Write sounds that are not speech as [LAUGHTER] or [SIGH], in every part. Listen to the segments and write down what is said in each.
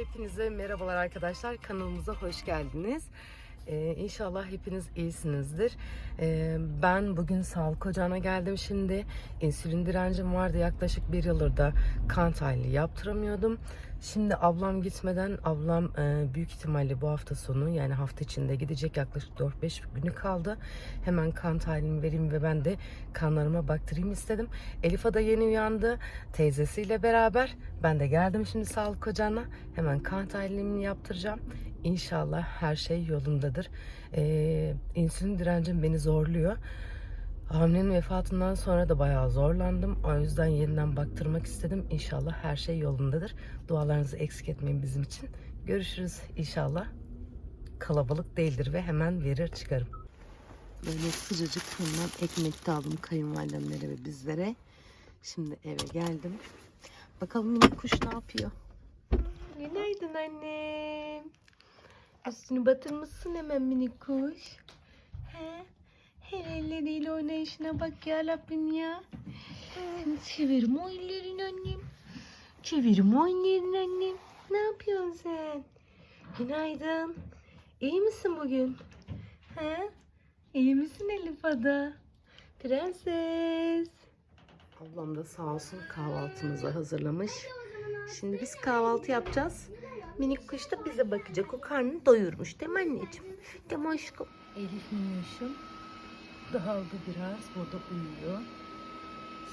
Hepinize merhabalar arkadaşlar. Kanalımıza hoş geldiniz. Ee, inşallah hepiniz iyisinizdir. Ee, ben bugün sağlık ocağına geldim şimdi. İnsülin direncim vardı yaklaşık bir yıldır da kan tahlili yaptıramıyordum. Şimdi ablam gitmeden ablam e, büyük ihtimalle bu hafta sonu yani hafta içinde gidecek yaklaşık 4-5 günü kaldı. Hemen kan tahlilimi vereyim ve ben de kanlarıma baktırayım istedim. Elif da yeni uyandı teyzesiyle beraber. Ben de geldim şimdi sağlık ocağına. Hemen kan tahlilimi yaptıracağım. İnşallah her şey yolundadır. Ee, insülin direncim beni zorluyor. Hamilenin vefatından sonra da bayağı zorlandım. O yüzden yeniden baktırmak istedim. İnşallah her şey yolundadır. Dualarınızı eksik etmeyin bizim için. Görüşürüz inşallah. Kalabalık değildir ve hemen verir çıkarım. Böyle sıcacık fırından ekmek de aldım kayınvalidemlere ve bizlere. Şimdi eve geldim. Bakalım minik kuş ne yapıyor? Günaydın annem. Üstünü batırmışsın hemen minik kuş. He? Her elleriyle oynayışına bak ya Rabbim ya. Seni severim o ellerin annem. Çevirim o ellerin annem. Ne yapıyorsun sen? Günaydın. İyi misin bugün? He? İyi misin Elif Ada? Prenses. Ablam da sağ olsun kahvaltımızı hazırlamış. Şimdi biz kahvaltı yapacağız. Minik kuş da bize bakacak. O karnını doyurmuş değil mi anneciğim? Değil mi aşkım? Elif minnoşum. Dağıldı biraz. Burada uyuyor.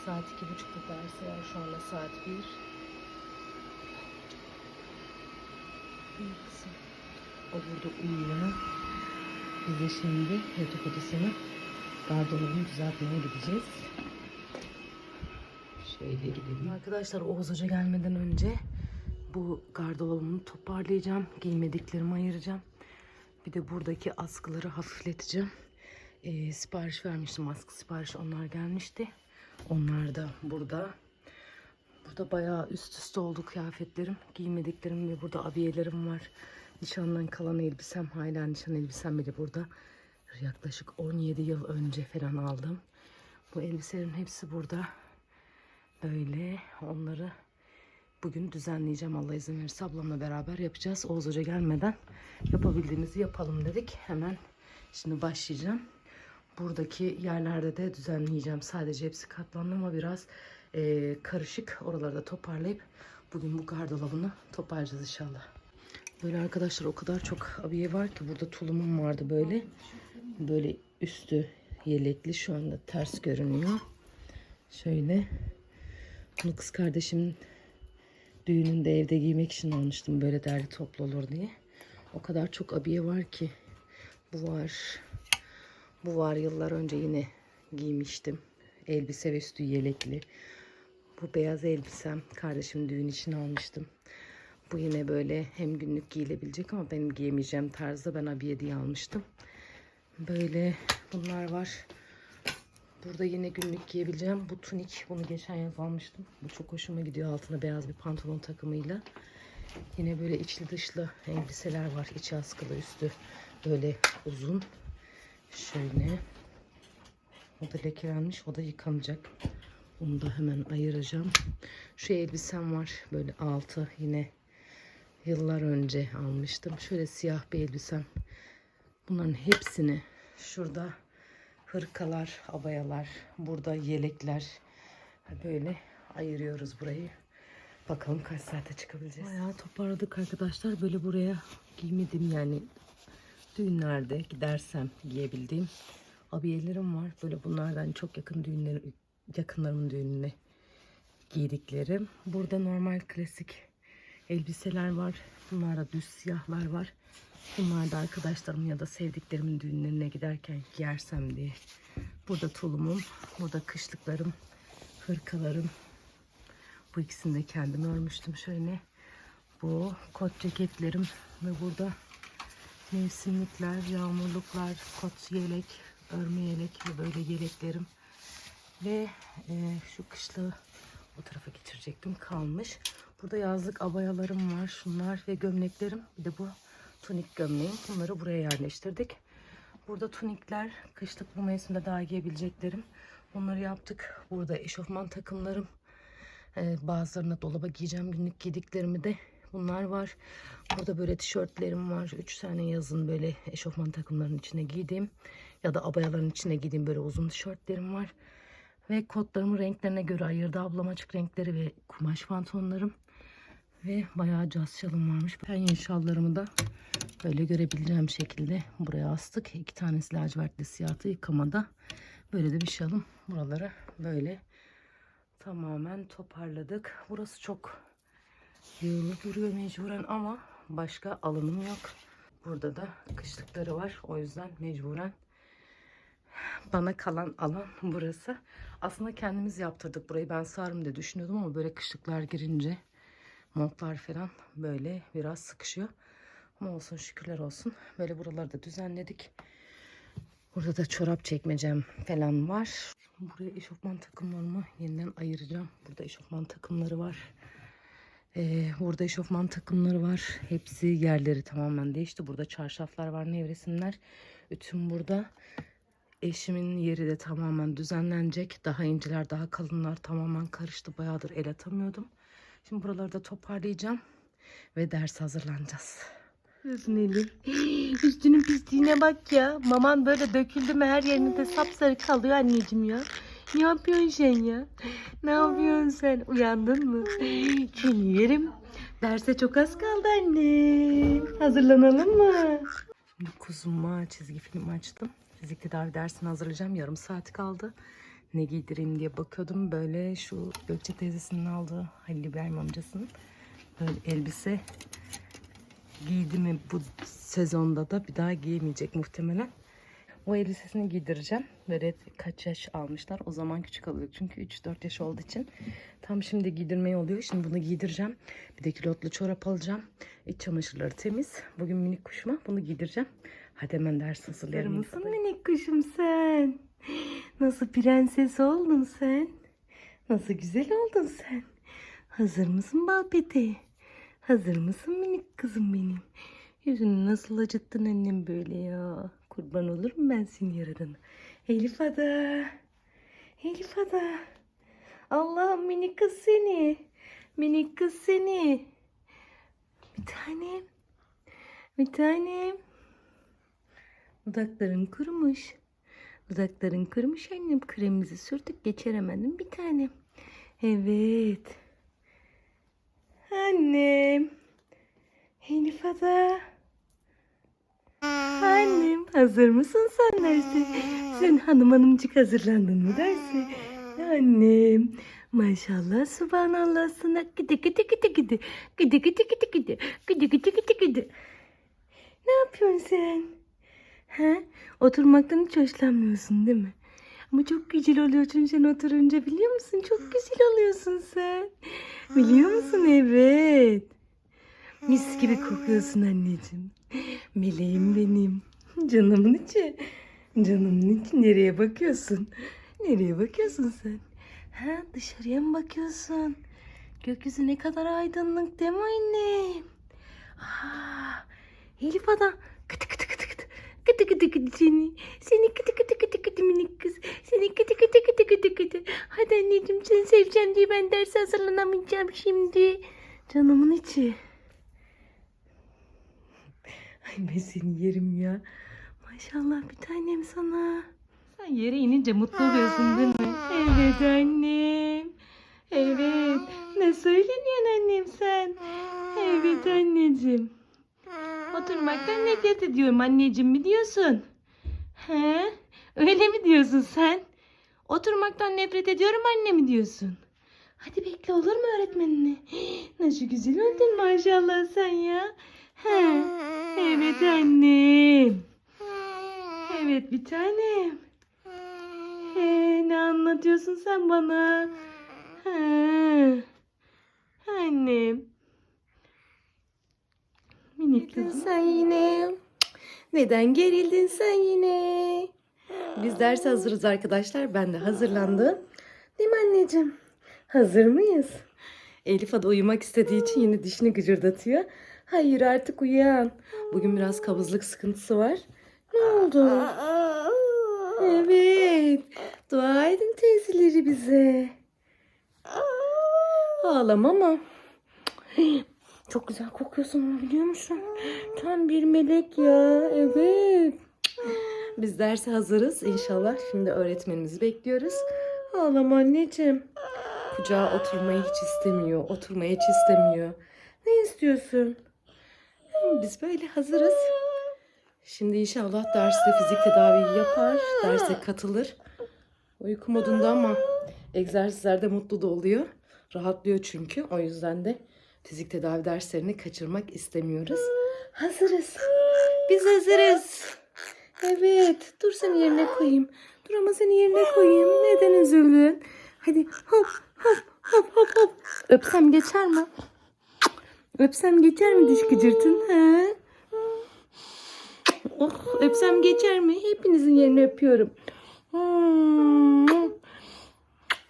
Saat iki buçukta dersi var. Şu anda saat bir. Kızım. O burada uyuyor. Biz de şimdi yatak odasını gardırobunu düzeltmeye gideceğiz. Şöyle gidelim. Arkadaşlar Oğuz Hoca gelmeden önce bu gardırobumu toparlayacağım. Giymediklerimi ayıracağım. Bir de buradaki askıları hafifleteceğim. Ee, sipariş vermiştim. Askı sipariş onlar gelmişti. Onlar da burada. Burada bayağı üst üste oldu kıyafetlerim. Giymediklerim ve burada abiyelerim var. Nişandan kalan elbisem hala nişan elbisem bile burada. Yaklaşık 17 yıl önce falan aldım. Bu elbiselerin hepsi burada. Böyle onları bugün düzenleyeceğim Allah izin verirse ablamla beraber yapacağız. Oğuz Hoca gelmeden yapabildiğimizi yapalım dedik. Hemen şimdi başlayacağım. Buradaki yerlerde de düzenleyeceğim. Sadece hepsi katlandı ama biraz e, karışık. Oraları da toparlayıp bugün bu gardırobunu toparlayacağız inşallah. Böyle arkadaşlar o kadar çok abiye var ki burada tulumum vardı böyle. Böyle üstü yelekli şu anda ters görünüyor. Şöyle. Bunu kız kardeşimin düğününde evde giymek için almıştım. Böyle derli toplu olur diye. O kadar çok abiye var ki. Bu var. Bu var yıllar önce yine giymiştim. Elbise ve üstü yelekli. Bu beyaz elbisem kardeşim düğün için almıştım. Bu yine böyle hem günlük giyilebilecek ama benim giyemeyeceğim tarzda ben abiye diye almıştım. Böyle bunlar var. Burada yine günlük giyebileceğim. Bu tunik. Bunu geçen yaz almıştım. Bu çok hoşuma gidiyor. Altına beyaz bir pantolon takımıyla. Yine böyle içli dışlı elbiseler var. İçi askılı üstü böyle uzun. Şöyle. O da lekelenmiş. O da yıkanacak. Onu da hemen ayıracağım. Şu elbisem var. Böyle altı yine yıllar önce almıştım. Şöyle siyah bir elbisem. Bunların hepsini şurada hırkalar, abayalar, burada yelekler böyle ayırıyoruz burayı. Bakalım kaç saate çıkabileceğiz. Bayağı toparladık arkadaşlar. Böyle buraya giymedim yani düğünlerde gidersem giyebildiğim abiyelerim var. Böyle bunlardan çok yakın düğünler, yakınlarımın düğününe giydiklerim. Burada normal klasik elbiseler var. Bunlarda düz siyahlar var. Bunlar da arkadaşlarım ya da sevdiklerimin düğünlerine giderken giyersem diye. Burada tulumum, burada kışlıklarım, hırkalarım. Bu ikisini de kendim örmüştüm şöyle. Bu kot ceketlerim ve burada mevsimlikler, yağmurluklar, kot yelek, örme yelek ve böyle yeleklerim. Ve e, şu kışlığı o tarafa geçirecektim kalmış. Burada yazlık abayalarım var. Şunlar ve gömleklerim. Bir de bu tunik gömleğim. Bunları buraya yerleştirdik. Burada tunikler, kışlık bu mevsimde daha giyebileceklerim. Onları yaptık. Burada eşofman takımlarım. Ee, bazılarını dolaba giyeceğim. Günlük giydiklerimi de Bunlar var. Burada böyle tişörtlerim var. Üç tane yazın böyle eşofman takımlarının içine giydiğim ya da abayaların içine giydiğim böyle uzun tişörtlerim var. Ve kotlarımı renklerine göre ayırdı ablam açık renkleri ve kumaş pantolonlarım. Ve bayağı caz şalım varmış. Penye şallarımı da böyle görebileceğim şekilde buraya astık. İki tanesi lacivertli siyahtı yıkamada. Böyle de bir şalım. Buralara böyle tamamen toparladık. Burası çok yığılı duruyor mecburen ama başka alanım yok. Burada da kışlıkları var. O yüzden mecburen bana kalan alan burası. Aslında kendimiz yaptırdık burayı. Ben sığarım diye düşünüyordum ama böyle kışlıklar girince montlar falan böyle biraz sıkışıyor. Ama olsun şükürler olsun. Böyle buraları da düzenledik. Burada da çorap çekmecem falan var. Buraya eşofman takımlarımı yeniden ayıracağım. Burada eşofman takımları var. Ee, burada eşofman takımları var. Hepsi yerleri tamamen değişti. Burada çarşaflar var, nevresimler. Ütüm burada. Eşimin yeri de tamamen düzenlenecek. Daha inceler, daha kalınlar tamamen karıştı. Bayağıdır el atamıyordum. Şimdi buraları da toparlayacağım. Ve ders hazırlanacağız. Elif. [LAUGHS] Üstünün pisliğine bak ya. Maman böyle döküldü mü her yerinde sapsarı kalıyor anneciğim ya. Ne yapıyorsun sen ya? Ne sen? Uyandın mı? Seni yerim. Derse çok az kaldı anne. Hazırlanalım mı? Şimdi kuzuma çizgi film açtım. Fizik tedavi dersini hazırlayacağım. Yarım saat kaldı. Ne giydireyim diye bakıyordum. Böyle şu Gökçe teyzesinin aldığı Halil İbrahim amcasının böyle elbise giydi mi bu sezonda da bir daha giyemeyecek muhtemelen. O elbisesini giydireceğim. Böyle kaç yaş almışlar. O zaman küçük alıyor. Çünkü 3-4 yaş olduğu için. Tam şimdi giydirmeyi oluyor. Şimdi bunu giydireceğim. Bir de kilotlu çorap alacağım. İç çamaşırları temiz. Bugün minik kuşuma bunu giydireceğim. Hadi hemen ders hazırlayalım. mısın minik kuşum sen? Nasıl prenses oldun sen? Nasıl güzel oldun sen? Hazır mısın balpeti? Hazır mısın minik kızım benim? Yüzünü nasıl acıttın annem böyle ya? Kurban olurum ben seni yaradana. Elif Ada. Elif Ada. Allah'ım minik kız seni. Minik kız seni. Bir tanem. Bir tanem. Dudakların kurumuş. Dudakların kurumuş annem. Kremimizi sürdük geçiremedim bir tanem. Evet. Annem. Elif Ada. Annem hazır mısın sen derse? Sen hanım hanımcık hazırlandın mı derse? Annem. Maşallah subhanallah sana gidi gidi gidi gidi gidi gidi gidi gidi gidi gidi gidi gidi Ne yapıyorsun sen? Ha? Oturmaktan hiç hoşlanmıyorsun değil mi? Ama çok güzel oluyorsun sen oturunca biliyor musun? Çok güzel oluyorsun sen. Biliyor musun? Evet. Mis gibi kokuyorsun anneciğim. [LAUGHS] Meleğim benim. Canımın içi. Canımın içi. Nereye bakıyorsun? Nereye bakıyorsun sen? Ha dışarıya mı bakıyorsun? Gökyüzü ne kadar aydınlık değil mi annem? Aa, Elif adam. Kıtı kıtı kıtı kıtı. Kıtı kıtı kıtı seni. Seni kıtı kıtı kıtı kıtı minik kız. Seni kıtı kıtı kıtı kıtı kıtı. Hadi anneciğim seni seveceğim diye ben ders hazırlanamayacağım şimdi. Canımın içi. Ay ben seni yerim ya. Maşallah bir tanem sana. Sen yere inince mutlu oluyorsun değil mi? Evet annem. Evet. Ne söyleniyorsun annem sen? Evet anneciğim. Oturmaktan nefret ediyorum anneciğim biliyorsun. He? Öyle mi diyorsun sen? Oturmaktan nefret ediyorum anne mi diyorsun? Hadi bekle olur mu öğretmenine? [GASPS] Nasıl güzel oldun maşallah sen ya. He. Evet annem. Evet bir tanem. He, ne anlatıyorsun sen bana? He. Annem. Minik kızım. sen yine. Neden gerildin sen yine? Biz ders hazırız arkadaşlar. Ben de hazırlandım. Değil mi anneciğim? Hazır mıyız? Elif Ada uyumak istediği için yine dişini gıcırdatıyor. Hayır artık uyan. Bugün biraz kabızlık sıkıntısı var. Ne oldu? Evet. Dua edin teyzeleri bize. Ağlama ama. Çok güzel kokuyorsun onu biliyor musun? Tam bir melek ya. Evet. Biz derse hazırız inşallah. Şimdi öğretmenimizi bekliyoruz. Ağlama anneciğim. Kucağa oturmayı hiç istemiyor. Oturmayı hiç istemiyor. Ne istiyorsun? Biz böyle hazırız. Şimdi inşallah derste fizik tedaviyi yapar. Derse katılır. Uyku modunda ama egzersizlerde mutlu da oluyor. Rahatlıyor çünkü. O yüzden de fizik tedavi derslerini kaçırmak istemiyoruz. Hazırız. Biz hazırız. Evet. Dur seni yerine koyayım. Dur ama seni yerine koyayım. Neden üzüldün? Hadi hop hop hop hop hop. Öpsem geçer mi? Öpsem geçer mi diş gıcırtın? He? Oh, öpsem geçer mi? Hepinizin yerini öpüyorum.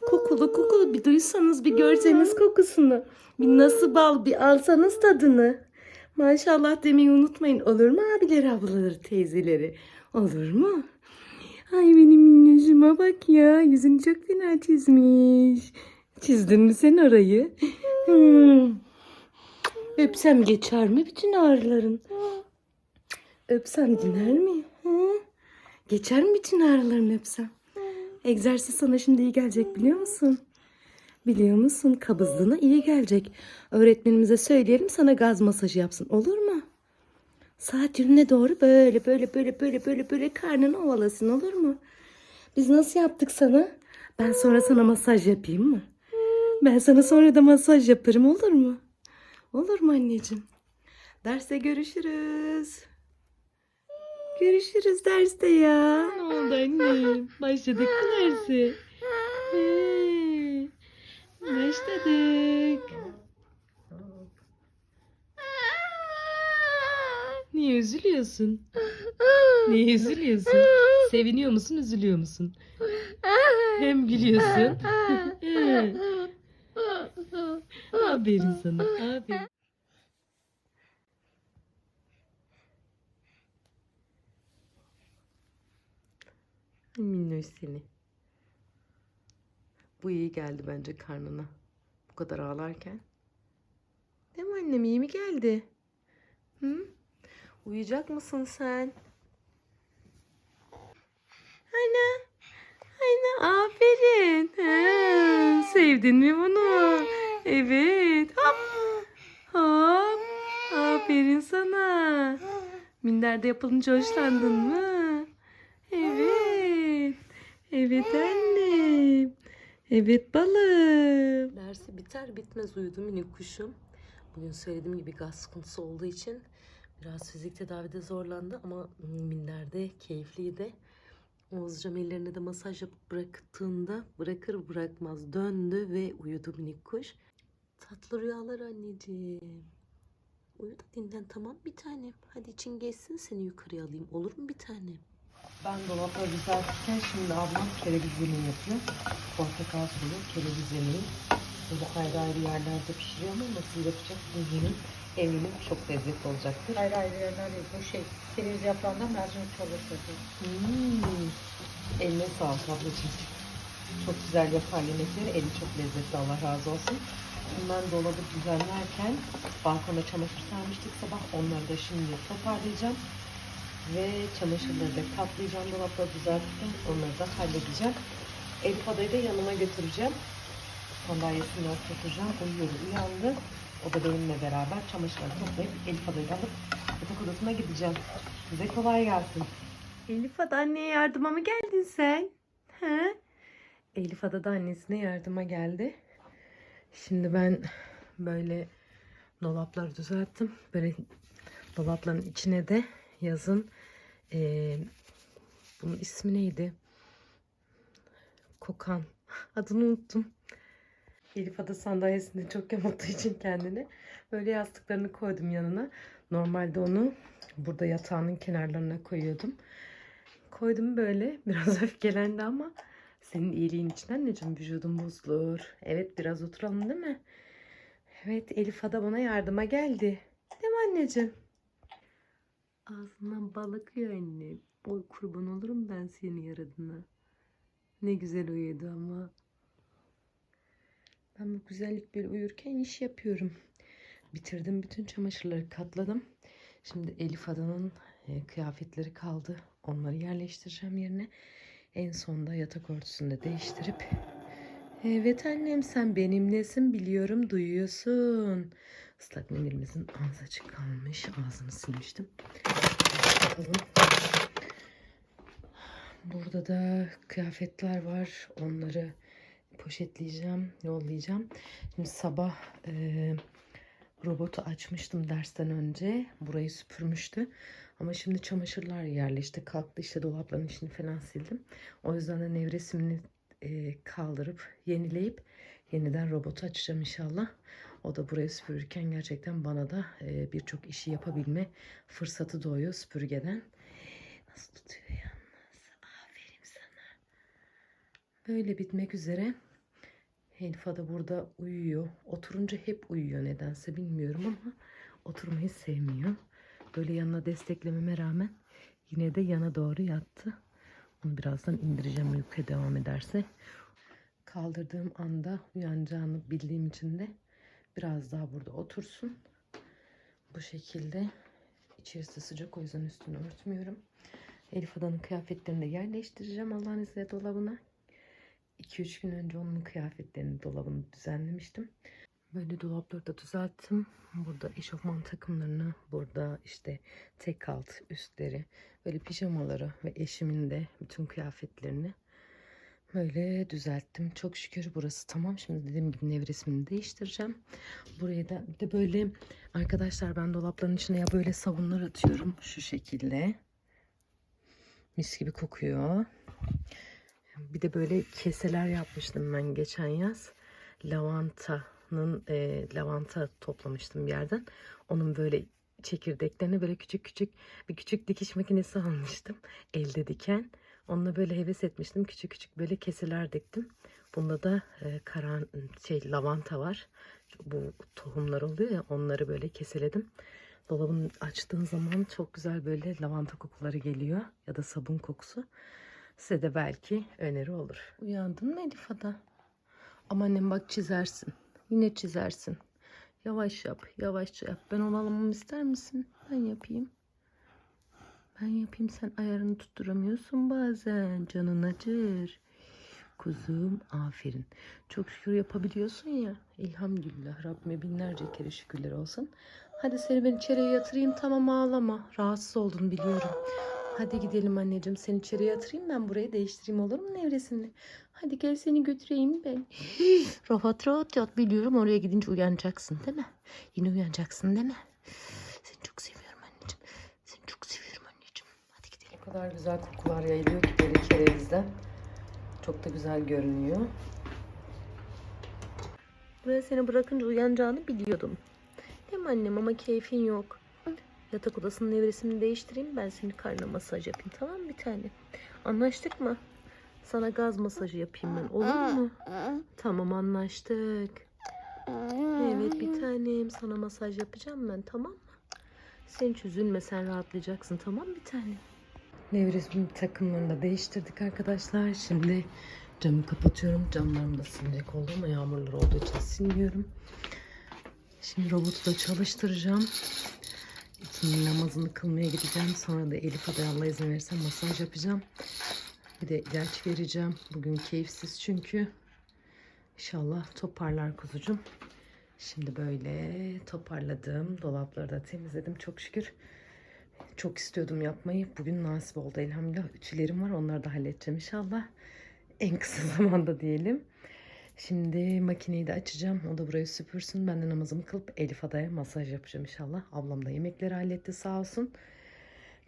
Kokulu kokulu bir duysanız bir görseniz kokusunu. Bir nasıl bal bir alsanız tadını. Maşallah demeyi unutmayın olur mu abileri ablaları teyzeleri? Olur mu? Ay benim minnoşuma bak ya yüzünü çok fena çizmiş. Çizdin mi sen orayı? Hmm. Öpsem geçer mi bütün ağrıların? Öpsem diner mi? Geçer mi bütün ağrılarını öpsem? Egzersiz sana şimdi iyi gelecek biliyor musun? Biliyor musun? Kabızlığına iyi gelecek. Öğretmenimize söyleyelim sana gaz masajı yapsın. Olur mu? Saat yönüne doğru böyle böyle böyle böyle böyle böyle karnını ovalasın olur mu? Biz nasıl yaptık sana? Ben sonra sana masaj yapayım mı? Ben sana sonra da masaj yaparım olur mu? Olur mu anneciğim? Derste görüşürüz. Görüşürüz derste ya. Ne oldu annem? Başladık mı derse? Ee, Başladık. Niye üzülüyorsun? Niye üzülüyorsun? Seviniyor musun, üzülüyor musun? Hem gülüyorsun. Aferin sana, aferin. Minnoş seni. Bu iyi geldi bence karnına. Bu kadar ağlarken. Değil mi annem iyi mi geldi? Hı? Uyuyacak mısın sen? Ana. Ana aferin. Ha, sevdin mi bunu? Evet. Hop. Hop. Aferin sana. Minderde yapılınca hoşlandın mı? Evet. Evet annem. Evet balım. Dersi biter bitmez uyudu minik kuşum. Bugün söylediğim gibi gaz sıkıntısı olduğu için biraz fizik tedavide zorlandı ama minderde keyifliydi. Oğuzcam ellerine de masaj yapıp bıraktığında bırakır bırakmaz döndü ve uyudu minik kuş. Tatlı rüyalar anneciğim. Uyu da dinlen tamam bir tanem. Hadi için geçsin seni yukarıya alayım olur mu bir tanem? Ben dolapları düzeltirken şimdi ablam kereviz yemeği yapıyor. Portakal suyu, kereviz yemeği. Böyle ayrı ayrı yerlerde pişiriyor ama nasıl yapacak bilmiyorum. Eminim çok lezzetli olacaktır. Ayrı ayrı yerler değil. Bu şey, kereviz yaprağından mercimek çorbası yapıyor. Hmm. Eline sağlık ablacığım. Çok güzel yapar yemekleri. Eli çok lezzetli Allah razı olsun. Ben dolabı düzenlerken balkona çamaşır sermiştik sabah. Onları da şimdi toparlayacağım. Ve çamaşırları da katlayacağım dolapları düzelttim. Onları da halledeceğim. Elif adayı da yanıma götüreceğim. Sandalyesini oturtacağım. Uyuyor, uyandı. O da benimle beraber çamaşırları toplayıp Elif adayı da alıp yatak odasına gideceğim. Size kolay gelsin. Elif Ada anneye yardıma mı geldin sen? He? Elif Ada da annesine yardıma geldi. Şimdi ben böyle dolapları düzelttim. Böyle dolapların içine de yazın eee, bunun ismi neydi? Kokan. Adını unuttum. Elif Ada sandalyesinde çok yamulttuğu için kendini böyle yastıklarını koydum yanına. Normalde onu burada yatağının kenarlarına koyuyordum. Koydum böyle. [LAUGHS] Biraz öfkelendi ama senin iyiliğin için anneciğim vücudun bozulur. Evet biraz oturalım değil mi? Evet Elif Ada bana yardıma geldi. Değil mi anneciğim? Ağzından balık yiyor anne. Oy kurban olurum ben senin yaradına. Ne güzel uyudu ama. Ben bu güzellik bir uyurken iş yapıyorum. bitirdim. Bütün çamaşırları katladım. Şimdi Elif Adan'ın e, kıyafetleri kaldı. Onları yerleştireceğim yerine. En sonda yatak örtüsünü de değiştirip Evet annem sen benimlesin biliyorum duyuyorsun. Islak mendilimizin ağzı açık kalmış. Ağzını silmiştim. Bakalım. Burada da kıyafetler var. Onları poşetleyeceğim, yollayacağım. Şimdi sabah e, robotu açmıştım dersten önce. Burayı süpürmüştü. Ama şimdi çamaşırlar yerleşti. Kalktı işte dolapların içini falan sildim. O yüzden de nevresimini e, kaldırıp yenileyip yeniden robotu açacağım inşallah. O da burayı süpürürken gerçekten bana da e, birçok işi yapabilme fırsatı doğuyor süpürgeden. Nasıl tutuyor yalnız? Aferin sana. Böyle bitmek üzere. Elfa da burada uyuyor. Oturunca hep uyuyor nedense bilmiyorum ama oturmayı sevmiyor. Böyle yanına desteklememe rağmen yine de yana doğru yattı. Onu birazdan indireceğim uykuya devam ederse. Kaldırdığım anda uyanacağını bildiğim için de biraz daha burada otursun. Bu şekilde içerisi sıcak o yüzden üstünü örtmüyorum. Elif Adan'ın kıyafetlerini de yerleştireceğim Allah'ın izniyle dolabına. 2-3 gün önce onun kıyafetlerini dolabını düzenlemiştim. Böyle dolapları da düzelttim. Burada eşofman takımlarını, burada işte tek alt üstleri, böyle pijamaları ve eşimin de bütün kıyafetlerini böyle düzelttim. Çok şükür burası tamam. Şimdi dediğim gibi nevresimini değiştireceğim. Buraya da bir de böyle arkadaşlar ben dolapların içine ya böyle sabunlar atıyorum şu şekilde. Mis gibi kokuyor. Bir de böyle keseler yapmıştım ben geçen yaz. Lavantanın e, lavanta toplamıştım bir yerden. Onun böyle çekirdeklerini böyle küçük küçük bir küçük dikiş makinesi [LAUGHS] almıştım. Elde diken. Onunla böyle heves etmiştim. Küçük küçük böyle keseler diktim. Bunda da e, karan şey lavanta var. Bu tohumlar oluyor ya onları böyle keseledim. Dolabını açtığın zaman çok güzel böyle lavanta kokuları geliyor ya da sabun kokusu. Size de belki öneri olur. Uyandın mı Elif Ada? Ama annem bak çizersin. Yine çizersin. Yavaş yap, yavaşça yap. Ben onu almamı ister misin? Ben yapayım. Ben yapayım sen ayarını tutturamıyorsun bazen. Canın acır. Kuzum aferin. Çok şükür yapabiliyorsun ya. Elhamdülillah Rabbime binlerce kere şükürler olsun. Hadi seni ben içeriye yatırayım tamam ağlama. Rahatsız oldun biliyorum. Hadi gidelim anneciğim seni içeriye yatırayım ben burayı değiştireyim olur mu nevresini? Hadi gel seni götüreyim ben. [LAUGHS] rahat rahat yat biliyorum oraya gidince uyanacaksın değil mi? Yine uyanacaksın değil mi? Seni çok seviyorum anneciğim. Seni çok seviyorum anneciğim. Hadi gidelim. O kadar güzel kokular yayılıyor ki böyle kerevizden. Çok da güzel görünüyor. Buraya seni bırakınca uyanacağını biliyordum. Değil mi annem ama keyfin yok. Yatak odasının nevresini değiştireyim ben seni karnına masaj yapayım tamam mı bir tane? Anlaştık mı? Sana gaz masajı yapayım ben olur mu? Tamam anlaştık. Evet bir tanem sana masaj yapacağım ben tamam mı? Sen hiç üzülme sen rahatlayacaksın tamam bir tane. Nevresim takımlarını da değiştirdik arkadaşlar. Şimdi camı kapatıyorum. Camlarım da silinecek oldu ama yağmurlar olduğu için silmiyorum. Şimdi robotu da çalıştıracağım. İkindi namazını kılmaya gideceğim. Sonra da Elif Adaya Allah izin verirse masaj yapacağım. Bir de ilaç vereceğim. Bugün keyifsiz çünkü. İnşallah toparlar kuzucum. Şimdi böyle toparladım. Dolapları da temizledim çok şükür. Çok istiyordum yapmayı. Bugün nasip oldu elhamdülillah. Ütülerim var. Onları da halledeceğim inşallah. En kısa [LAUGHS] zamanda diyelim. Şimdi makineyi de açacağım. O da burayı süpürsün. Ben de namazımı kılıp Elif Ada'ya masaj yapacağım inşallah. Ablam da yemekleri halletti sağ olsun.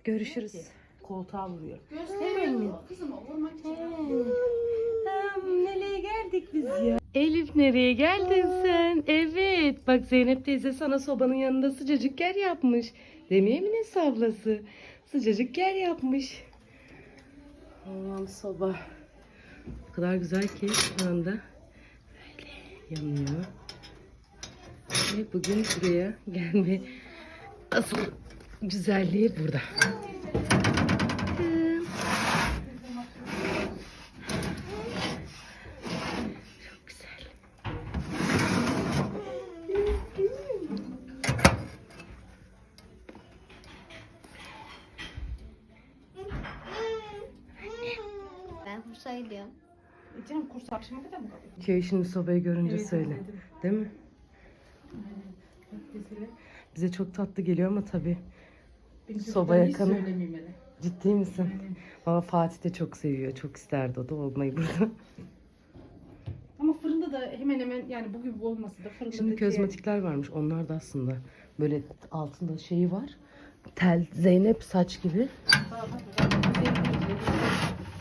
Görüşürüz. Koltuğa vuruyor. Kızım olmak nereye geldik biz ya? Elif nereye geldin sen? Evet. Bak Zeynep teyze sana sobanın yanında sıcacık yer yapmış. Demeye mi ne ablası? Sıcacık yer yapmış. Aman soba. O kadar güzel ki şu anda yanıyor. Ve bugün buraya gelme asıl güzelliği burada. Çok. Ben Bursa'ya gidiyorum. Canım kurs akşama kadar mı kalıyor? Köy şimdi sobayı görünce Evet, söyle. dedim. Değil mi? Bak mesela, Bize çok tatlı geliyor ama tabii. benim Soba çocuklarım hiç yakanı. söylemeyeyim hele. Ciddi misin? Valla Fatih de çok seviyor. Çok isterdi o da olmayı burada. [LAUGHS] Ama fırında da hemen hemen yani bugün bu olmasa da fırında Şimdi kozmetikler varmış. Onlar da aslında böyle altında şeyi var. Tel, Zeynep saç gibi.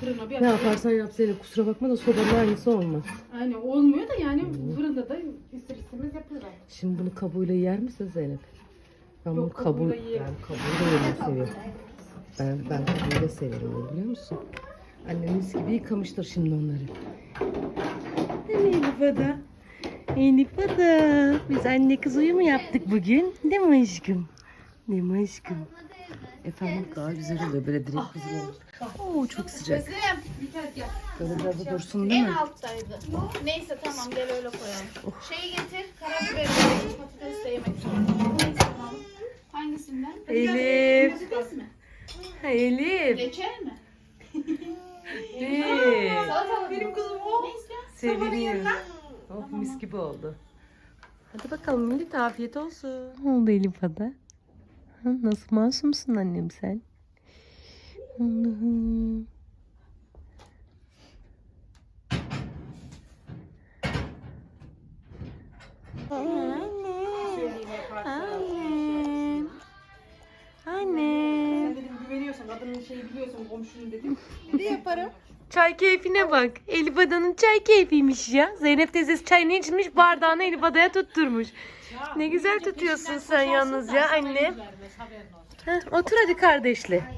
Fırına bir Ne yaparsan yap Zeynep. Kusura bakma da sobanın aynısı olmaz. Aynen olmuyor da yani fırında da ister istemez yapıyorlar. Şimdi bunu kabuğuyla yer misin Zeynep? Ben bunu Yok, kabuğu, kabuğuyla ben yerim. kabuğuyla yemeyi seviyorum. Ben, ben kabuğuyla severim bunu biliyor musun? Annemiz gibi yıkamıştır şimdi onları. Elif Ada. Elif Ada. Biz anne kız uyumu yaptık bugün. Değil mi aşkım? Değil mi aşkım? Efendim daha güzel oluyor böyle direkt bizim olur. Oo çok sıcak. Kızım Böyle biraz da dursun değil en mi? alttaydı. Neyse tamam gel öyle koyalım. Şeyi getir karabiber patates de yemek tamam. Hangisinden? Elif. Patates mi? Elif. Reçel mi? Elif. Salatalık benim kızım o. Ne istiyorsun? Seviniyor. Oh mis gibi oldu. Hadi bakalım millet afiyet olsun. Ne oldu Elif Ada? Ha, nasıl masumsun annem sen? Allah'ım. Annem. Annem. Sen dedim güveniyorsun kadının şeyi biliyorsun komşunun dedim. Çay keyfine bak. Elif Ada'nın çay keyfiymiş ya. Zeynep teyzesi çayını içmiş bardağını Elif Ada'ya tutturmuş. Ne güzel tutuyorsun sen yalnız ya anne. Heh, otur hadi kardeşle.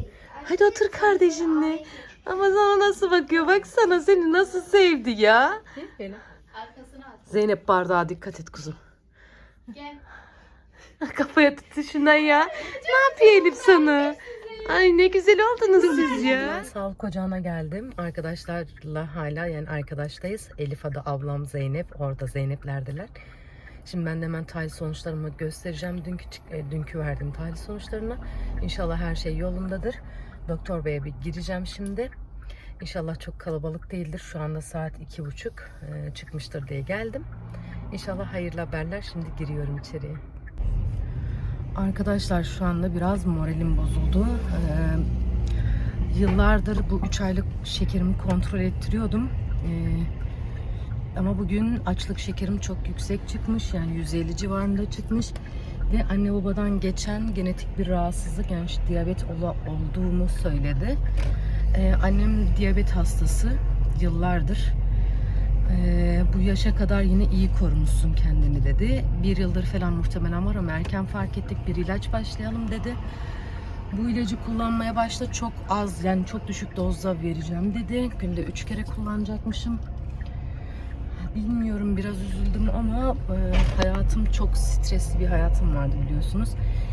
Hadi otur kardeşinle. Ama sana nasıl bakıyor? Baksana seni nasıl sevdi ya. Arkasına at. Zeynep bardağa dikkat et kuzum. Gel. [LAUGHS] Kafaya tuttu şuna ya. Ne yapıyor Elif sana? Ay ne güzel oldunuz siz ya. Sağlık ocağına geldim. Arkadaşlarla hala yani arkadaştayız. Elif adı ablam Zeynep. Orada Zeyneplerdeler. Şimdi ben de hemen tahlil sonuçlarımı göstereceğim. Dünkü, e, dünkü verdim tahlil sonuçlarını. İnşallah her şey yolundadır. Doktor Bey'e bir gireceğim şimdi. İnşallah çok kalabalık değildir. Şu anda saat iki buçuk e, çıkmıştır diye geldim. İnşallah hayırlı haberler. Şimdi giriyorum içeriye. Arkadaşlar şu anda biraz moralim bozuldu. Ee, yıllardır bu 3 aylık şekerimi kontrol ettiriyordum. Ee, ama bugün açlık şekerim çok yüksek çıkmış. Yani 150 civarında çıkmış. Ve anne babadan geçen genetik bir rahatsızlık yani işte diyabet ola- olduğumu söyledi. Ee, annem diyabet hastası yıllardır. Ee, bu yaşa kadar yine iyi korumuşsun kendini dedi. Bir yıldır falan muhtemelen var ama erken fark ettik bir ilaç başlayalım dedi. Bu ilacı kullanmaya başla çok az yani çok düşük dozda vereceğim dedi. Günde üç kere kullanacakmışım. Bilmiyorum biraz üzüldüm ama e, hayatım çok stresli bir hayatım vardı biliyorsunuz.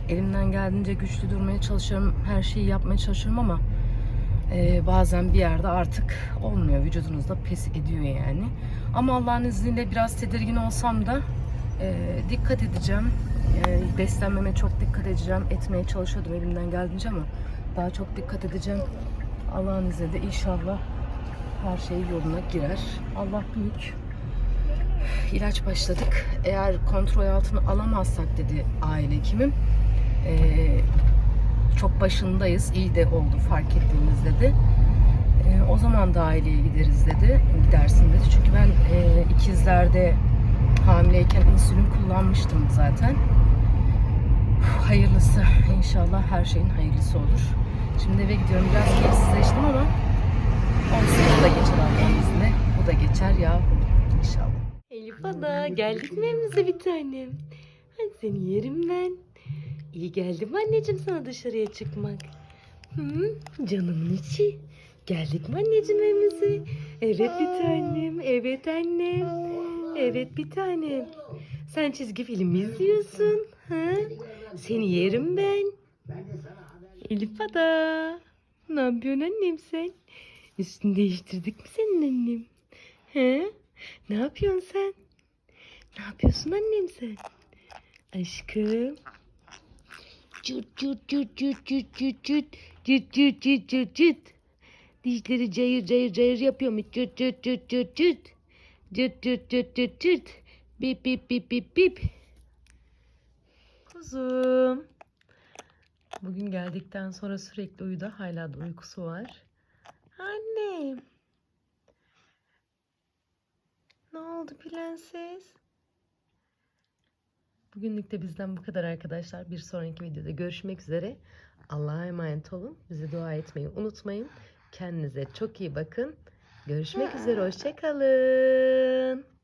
Elimden geldiğince güçlü durmaya çalışıyorum. Her şeyi yapmaya çalışıyorum ama ee, bazen bir yerde artık olmuyor. Vücudunuzda pes ediyor yani. Ama Allah'ın izniyle biraz tedirgin olsam da e, dikkat edeceğim. E, beslenmeme çok dikkat edeceğim. Etmeye çalışıyordum elimden geldiğince ama daha çok dikkat edeceğim. Allah'ın izniyle de inşallah her şey yoluna girer. Allah büyük. İlaç başladık. Eğer kontrol altına alamazsak dedi aile hekimim. E, çok başındayız. İyi de oldu fark ettiğimiz dedi. E, o zaman da aileye gideriz dedi. Gidersin dedi. Çünkü ben e, ikizlerde hamileyken insülin kullanmıştım zaten. Uf, Hayırlısı. İnşallah her şeyin hayırlısı olur. Şimdi eve gidiyorum. Biraz keyifsizleştim ama olsun bu da geçer Allah'ın. Bu da geçer ya. Ada geldik mi evimize bir tanem? Hadi seni yerim ben. İyi geldi mi anneciğim sana dışarıya çıkmak? Hı? Canımın içi. Geldik mi anneciğim evimize? Evet bir tanem. Evet annem. Evet bir tanem. Sen çizgi film izliyorsun. Ha? Seni yerim ben. Elif Ada. Ne yapıyorsun annem sen? Üstünü değiştirdik mi senin annem? He? Ne yapıyorsun sen? Ne yapıyorsun annem sen? Aşkım. Cüt cüt cüt cüt cüt cüt cüt cüt cüt cüt cüt cüt. Dişleri cayır cayır cayır yapıyor mu? Cırt cırt cırt cırt cırt. Cırt cırt cırt cırt cırt. Bip bip bip bip bip. Kuzum. Bugün geldikten sonra sürekli uyudu. Hala da uykusu var. Annem. Ne oldu prenses? Bugünlük de bizden bu kadar arkadaşlar. Bir sonraki videoda görüşmek üzere. Allah'a emanet olun. Bize dua etmeyi unutmayın. Kendinize çok iyi bakın. Görüşmek üzere. Hoşçakalın.